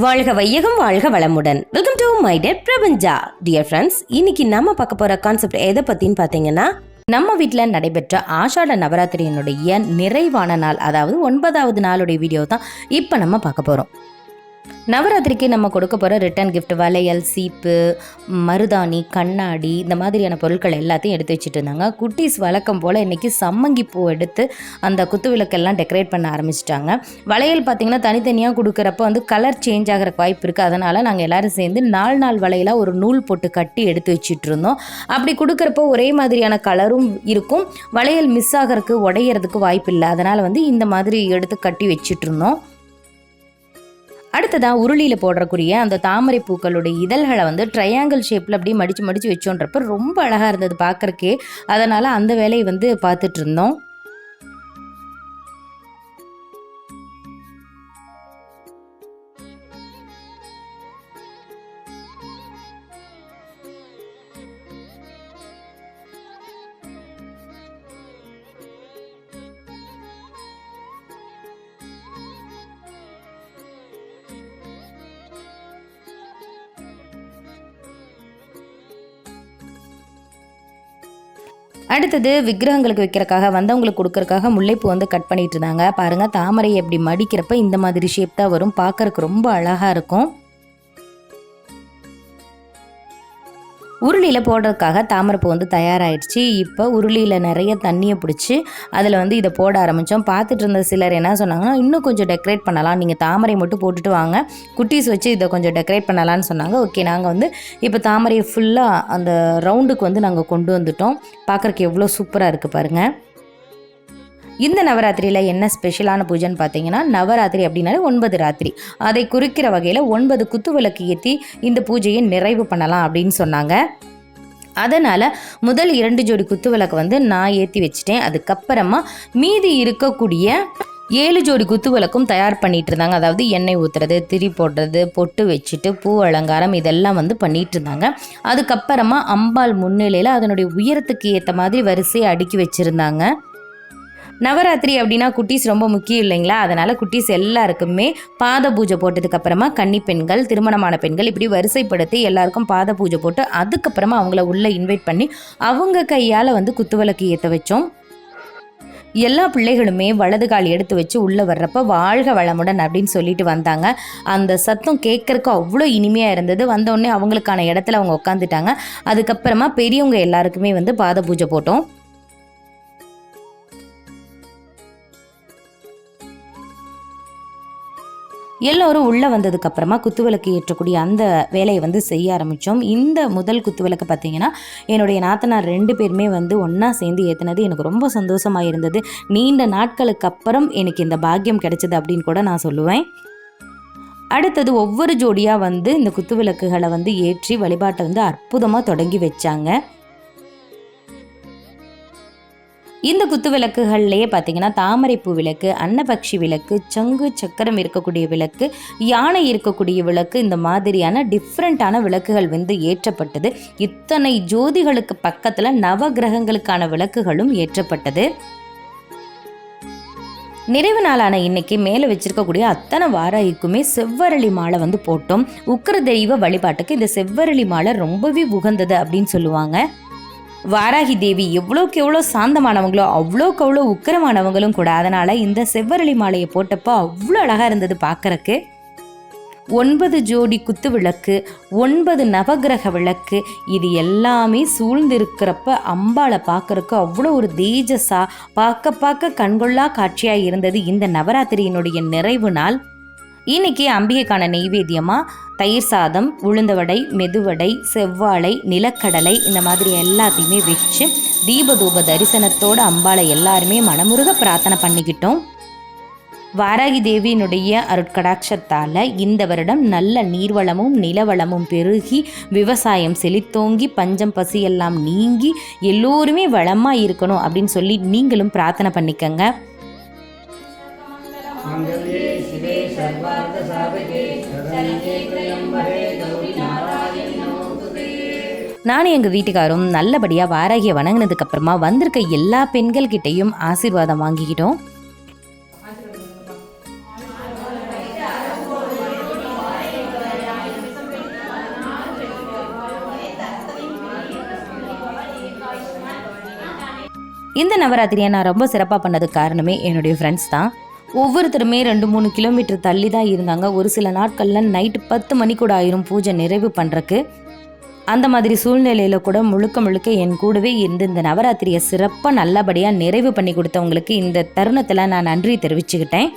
வாழ்க வையகம் வாழ்க வளமுடன். வெல்கம் டு மை டெட் பிரபஞ்சா டியர் ஃப்ரெண்ட்ஸ் இன்னைக்கு நம்ம பார்க்க போற கான்செப்ட் எதை பத்தின்னு பாத்தீங்கன்னா நம்ம வீட்டில் நடைபெற்ற ஆஷாட நவராத்திரியினுடைய நிறைவான நாள் அதாவது ஒன்பதாவது நாளுடைய வீடியோ தான் இப்போ நம்ம பார்க்க போகிறோம் நவராத்திரிக்கு நம்ம கொடுக்க போகிற ரிட்டன் கிஃப்ட் வளையல் சீப்பு மருதாணி கண்ணாடி இந்த மாதிரியான பொருட்கள் எல்லாத்தையும் எடுத்து வச்சுட்டு இருந்தாங்க. குட்டீஸ் வழக்கம் போல் இன்றைக்கி சம்மங்கி பூ எடுத்து அந்த குத்து விளக்கெல்லாம் டெக்கரேட் பண்ண ஆரம்பிச்சிட்டாங்க. வளையல் பார்த்திங்கன்னா தனித்தனியாக கொடுக்குறப்ப வந்து கலர் சேஞ்ச் ஆகிற வாய்ப்பு இருக்குது அதனால் நாங்கள் எல்லோரும் சேர்ந்து நாலு நாள் வளையலாக ஒரு நூல் போட்டு கட்டி எடுத்து வச்சுட்டு இருந்தோம். அப்படி கொடுக்குறப்போ ஒரே மாதிரியான கலரும் இருக்கும். வளையல் மிஸ் ஆகிறதுக்கு உடையிறதுக்கு வாய்ப்பு இல்லை. அதனால் வந்து இந்த மாதிரி எடுத்து கட்டி வச்சுட்டு இருந்தோம். அடுத்ததாக உருளியில் போடுறக்குரிய அந்த தாமரை பூக்களுடைய இதழ்களை வந்து ட்ரையாங்கிள் ஷேப்பில் அப்படியே மடித்து மடித்து வச்சோன்றப்ப ரொம்ப அழகாக இருந்தது பார்க்குறக்கே. அதனால் அந்த வேலையை வந்து பார்த்துட்டு இருந்தோம். அடுத்தது விக்கிரகங்களுக்கு வைக்கிறக்காக வந்தவங்களுக்கு கொடுக்கறக்காக முல்லைப்பூ வந்து கட் பண்ணிட்டு இருந்தாங்க. பாருங்கள் தாமரை எப்படி மடிக்கிறப்ப இந்த மாதிரி ஷேப் தான் வரும். பார்க்கறக்கு ரொம்ப அழகாக இருக்கும். உருளியில் போடுறதுக்காக தாமரைப்பூ வந்து தயாராகிடுச்சு இப்போ உருளியில் நிறைய தண்ணியை பிடிச்சி அதில் வந்து இதை போட ஆரம்பித்தோம் பார்த்துட்டு இருந்த சிலர் என்ன சொன்னாங்கன்னா இன்னும் கொஞ்சம் டெக்கரேட் பண்ணலாம். நீங்கள் தாமரை மட்டும் போட்டுட்டு வாங்க. குட்டீஸ் வச்சு இதை கொஞ்சம் டெக்கரேட் பண்ணலான்னு சொன்னாங்க. ஓகே நாங்கள் வந்து இப்போ தாமரையை ஃபுல்லாக அந்த ரவுண்டுக்கு வந்து நாங்கள் கொண்டு வந்துட்டோம். பார்க்குறக்கு எவ்வளோ சூப்பராக இருக்குது பாருங்கள் இந்த நவராத்திரியில் என்ன ஸ்பெஷலான பூஜைன்னு பார்த்தீங்கன்னா நவராத்திரி அப்படின்னாலே ஒன்பது ராத்திரி. அதை குறிக்கிற வகையில் ஒன்பது குத்து விளக்கு ஏற்றி இந்த பூஜையை நிறைவு பண்ணலாம் அப்படின்னு சொன்னாங்க. அதனால் முதல் இரண்டு ஜோடி குத்து விளக்கு வந்து நான் ஏற்றி வச்சிட்டேன். அதுக்கப்புறமா மீதி இருக்கக்கூடிய ஏழு ஜோடி குத்து விளக்கும் தயார் பண்ணிட்டு இருந்தாங்க. அதாவது எண்ணெய் ஊற்றுறது திரி போடுறது பொட்டு வச்சுட்டு பூ அலங்காரம் இதெல்லாம் வந்து பண்ணிட்டு இருந்தாங்க. அதுக்கப்புறமா அம்பாள் முன்னிலையில் அதனுடைய உயரத்துக்கு ஏற்ற மாதிரி வரிசையை அடுக்கி வச்சுருந்தாங்க. நவராத்திரி அப்படின்னா குட்டீஸ் ரொம்ப முக்கியம் இல்லைங்களா? அதனால் குட்டீஸ் எல்லாருக்குமே பாத பூஜை போட்டதுக்கு அப்புறமா கன்னி பெண்கள் திருமணமான பெண்கள் இப்படி வரிசைப்படுத்தி எல்லாருக்கும் பாத பூஜை போட்டு அதுக்கப்புறமா அவங்கள உள்ளே இன்வைட் பண்ணி அவங்க கையால் வந்து குத்துவிளக்கு ஏற்ற வச்சோம். எல்லா பிள்ளைகளுமே வலது கால் எடுத்து வச்சு உள்ளே வர்றப்ப வாழ்க வளமுடன் அப்படின்னு சொல்லிட்டு வந்தாங்க. அந்த சத்தம் கேட்கறக்கு அவ்வளோ இனிமையாக இருந்தது. வந்தோடனே அவங்களுக்கான இடத்துல அவங்க உட்காந்துட்டாங்க அதுக்கப்புறமா பெரியவங்க எல்லாருக்குமே வந்து பாத பூஜை போட்டோம். எல்லோரும் உள்ளே வந்ததுக்கு அப்புறமா குத்துவிளக்கு ஏற்றக்கூடிய அந்த வேலையை வந்து செய்ய ஆரம்பித்தோம். இந்த முதல் குத்துவிளக்கு பார்த்தீங்கன்னா என்னுடைய நாத்தனார் ரெண்டு பேருமே வந்து ஒன்றா சேர்ந்து ஏற்றினது எனக்கு ரொம்ப சந்தோஷமாக இருந்தது. நீண்ட நாட்களுக்கு அப்புறம் எனக்கு இந்த பாக்கியம் கிடைச்சது அப்படின்னு கூட நான் சொல்லுவேன். அடுத்தது ஒவ்வொரு ஜோடியாக வந்து இந்த குத்துவிளக்குகளை வந்து ஏற்றி வழிபாட்டை வந்து அற்புதமாக தொடங்கி வச்சாங்க. இந்த குத்து விளக்குகள்லேயே பார்த்தீங்கன்னா தாமரைப்பூ விளக்கு அன்னபக்ஷி விளக்கு சங்கு சக்கரம் இருக்கக்கூடிய விளக்கு யானை இருக்கக்கூடிய விளக்கு இந்த மாதிரியான டிஃப்ரெண்ட்டான விளக்குகள் வந்து ஏற்றப்பட்டது. இத்தனை ஜோதிகளுக்கு பக்கத்தில் நவ கிரகங்களுக்கான விளக்குகளும் ஏற்றப்பட்டது. நிறைவு நாளான இன்னைக்கு மேலே வச்சிருக்கக்கூடிய அத்தனை வாராய்க்குமே செவ்வரளி மாலை வந்து போட்டோம். உக்கர தெய்வ வழிபாட்டுக்கு இந்த செவ்வரளி மாலை ரொம்பவே உகந்தது அப்படின்னு சொல்லுவாங்க. வாராகி தேவி எவ்வளோக்கு எவ்வளோ சாந்தமானவங்களோ அவ்வளோக்கு அவ்வளோ உக்கிரமானவங்களும் கூட அதனால் இந்த செவ்வரளி மாலையை போட்டப்போ அவ்வளோ அழகாக இருந்தது பார்க்குறக்கு. ஒன்பது ஜோடி குத்து விளக்கு ஒன்பது நவகிரக விளக்கு இது எல்லாமே சூழ்ந்திருக்கிறப்ப அம்பாளை பார்க்குறக்கு அவ்வளோ ஒரு தேஜஸாக பார்க்க பார்க்க கண்கொள்ளா காட்சியாக இருந்தது இந்த நவராத்திரியினுடைய நிறைவு நாள். இன்னைக்கு அம்பிகைக்கான நெய்வேத்தியமாக தயிர் சாதம் உளுந்தவடை மெதுவடை செவ்வாழை நிலக்கடலை இந்த மாதிரி எல்லாத்தையுமே வச்சு தீபதூப தரிசனத்தோட அம்பாளை எல்லாருமே மனமுருக பிரார்த்தனை பண்ணிக்கிட்டோம். வாராகி தேவியினுடைய அருட்கடாட்சத்தால் இந்த வருடம் நல்ல நீர்வளமும் நிலவளமும் பெருகி விவசாயம் செழித்தோங்கி பஞ்சம் பசியெல்லாம் நீங்கி எல்லோருமே வளமாக இருக்கணும் அப்படின்னு சொல்லி நீங்களும் பிரார்த்தனை பண்ணிக்கங்க. मङ्गल्ये शिवे सर्वार्थसाधके शरण्ये त्र्यम्बके गौरि नारायणि नमोस्तुते நானும் எங்கள் வீட்டுக்காரும் நல்லபடியாக வாராகியை வணங்கினதுக்கப்புறமா வந்திருக்க எல்லா பெண்கள்கிட்டையும் ஆசீர்வாதம் வாங்கிக்கிட்டோம். இந்த நவராத்திரியை நான் ரொம்ப சிறப்பாக பண்ணதுக்கு காரணமே என்னுடைய ஃப்ரெண்ட்ஸ் தான். ஒவ்வொருத்தருமே ரெண்டு மூணு கிலோமீட்டர் தள்ளி தான் இருந்தாங்க. ஒரு சில நாட்களில் நைட்டு பத்து மணி கூட ஆயிரும் பூஜை நிறைவு பண்ணுறக்கு அந்த மாதிரி சூழ்நிலையில் கூட முழுக்க முழுக்க என் கூடவே இருந்து இந்த நவராத்திரியை சிறப்பாக நல்லபடியாக நிறைவு பண்ணி கொடுத்தவங்களுக்கு இந்த தருணத்தில் நான் நன்றி தெரிவிச்சுக்கிட்டேன்.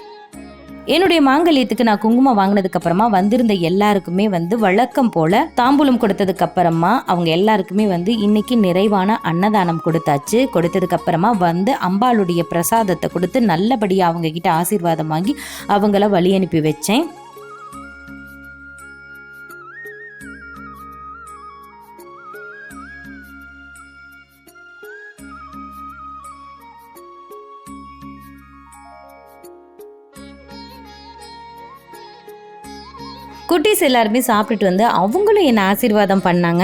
என்னுடைய மாங்கல்யத்துக்கு நான் குங்குமம் வாங்கினதுக்கு அப்புறமா வந்திருந்த எல்லாருக்குமே வந்து வழக்கம் போல தாம்பூலம் கொடுத்ததுக்கு அப்புறமா அவங்க எல்லாருக்குமே வந்து இன்னைக்கு நிறைவான அன்னதானம் கொடுத்தாச்சு. கொடுத்ததுக்கு அப்புறமா வந்து அம்பாளுடைய பிரசாதத்தை கொடுத்து நல்லபடியாக அவங்க கிட்ட ஆசீர்வாதம் வாங்கி அவங்கள வழி அனுப்பி வச்சேன். குட்டீஸ் எல்லாருமே சாப்பிட்டுட்டு வந்து அவங்களும் என்னை ஆசீர்வாதம் பண்ணாங்க.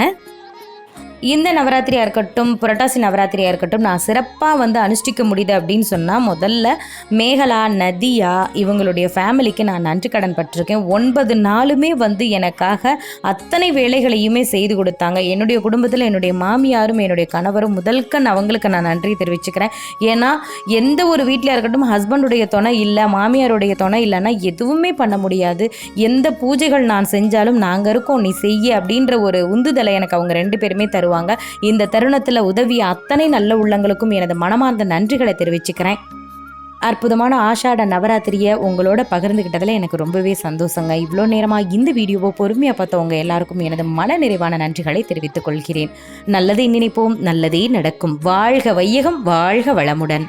இந்த நவராத்திரியாக இருக்கட்டும் புரட்டாசி நவராத்திரியாக இருக்கட்டும் நான் சிறப்பாக வந்து அனுஷ்டிக்க முடியுது அப்படின்னு சொன்னால் முதல்ல மேகலா நதியா இவங்களுடைய ஃபேமிலிக்கு நான் நன்றி கடன் பட்டிருக்கேன். ஒன்பது நாளுமே வந்து எனக்காக அத்தனை வேலைகளையுமே செய்து கொடுத்தாங்க. என்னுடைய குடும்பத்தில் என்னுடைய மாமியாரும் என்னுடைய கணவரும் முதல்கண் அவங்களுக்கு நான் நன்றி தெரிவிச்சுக்கிறேன். ஏன்னா எந்த ஒரு வீட்டில் இருக்கட்டும் ஹஸ்பண்டுடைய துணை இல்லை மாமியாருடைய துணை இல்லைன்னா எதுவுமே பண்ண முடியாது. எந்த பூஜைகள் நான் செஞ்சாலும் நாங்கள் இருக்கோம் நீ செய்ய அப்படின்ற ஒரு உந்துதலை எனக்கு அவங்க ரெண்டு பேருமே தருவாங்க. இந்த தருணத்தில் உதவிய அத்தனை நல்ல உள்ளங்களுக்கும் எனது மனமார்ந்த நன்றிகளை தெரிவிச்சுக்கிறேன். அற்புதமான ஆஷாட நவராத்திரியை உங்களோட பகிர்ந்துக்கிட்டதில் எனக்கு ரொம்பவே சந்தோஷங்க. இவ்வளோ நேரமாக இந்த வீடியோவை பொறுமையாக பார்த்தவங்க எல்லாருக்கும் எனது மன நிறைவான நன்றிகளை தெரிவித்துக் கொள்கிறேன். நல்லதை நினைப்போம் நல்லதே நடக்கும். வாழ்க வையகம் வாழ்க வளமுடன்.